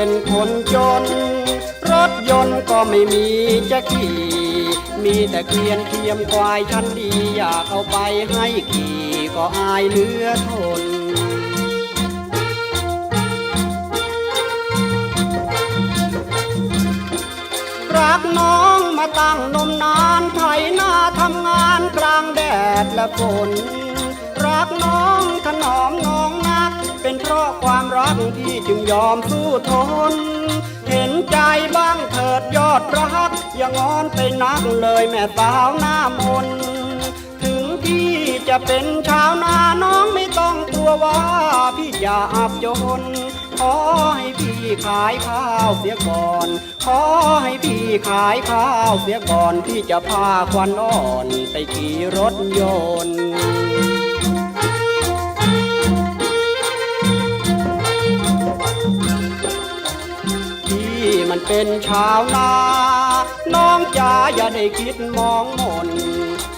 ็นคนจน รถยนต์ก็ไม่มีจะขี่ มีแต่เกวียนเทียมควายชั้นดีอยากเอาไปให้ขี่ก็อายเหลือทนรักน้องมาตั้งนมนานไถนาทำงานกลางแดดและฝนรักน้องถนอมน้องนัก เป็นเพราะความ รักที่จึงยอมสู้ทน เห็นใจบ้างเถิดยอดรักอย่างอนไปนักเลยแม่สาวหน้ามน ถึงพี่จะเป็นชาวนาน้องไม่ต้องกลัวว่าพี่จะอับจนขอให้พี่ขายข้าวเสียก่อน ขอให้พี่ขายข้าวเสียก่อน พี่จะพาควันอ่อนไปขี่รถยนต์ มันเป็นชาวนา น้องจ๋าอย่าได้คิดมองมน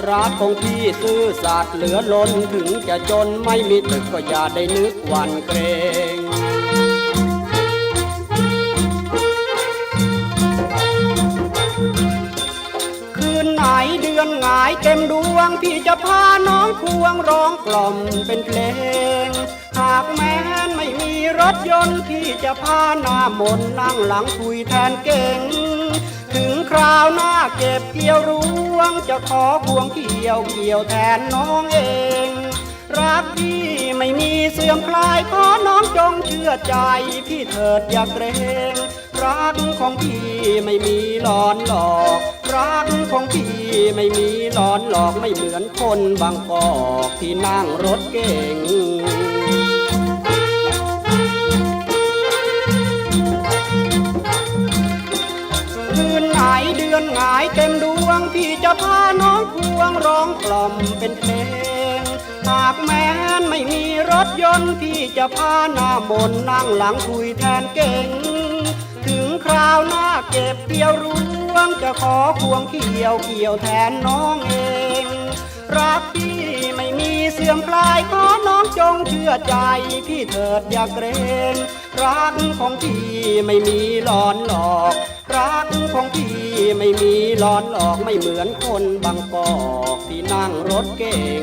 รักของพี่ซื่อสัตย์เหลือล้นถึงจะจนไม่มีตึกก็อย่าได้นึกวันเกรงคืนไหนเดือนหงายเต็มดวง พี่จะพาน้องควงร้องกล่อมเป็นเพลง หา ถยนต์พี่จะพาหน้ามนนั่งหลังคุยแทนเก่ง ถึงคราวหน้าเก็บเกี่ยวรวง จะขอควงเกี่ยวเกี่ยวแทนน้องเอง รักพี่ไม่มีเสื่อมคลายขอน้องจงเชื่อใจ พี่เถิดอย่าเกรง รักของพี่ไม่มีหลอนหลอก รักของพี่ไม่มีหลอนหลอกไม่เหมือนคนบางกอกที่นั่งรถเก่ง เดือนหงายเต็มดวง พี่จะพาน้องควงร้องกล่อมเป็นเพลง หากแม้นไม่มีรถยนต์ พี่จะพาหน้ามนนั่งหลังคุยแทนเก่ง ถึงคราวหน้าเก็บเกี่ยวรวง จะขอควงเกี่ยวเกี่ยวแทนน้องเอง รักพี่ไม่มีเสื่อมคลายขอน้องจงเชื่อใจ พี่เถิดอย่าเกรงรักของพี่ไม่มีหลอนหลอก ม่มีหลอนหลอกไม่เหมือนคนบางกอกที่นั่งรถเก่ง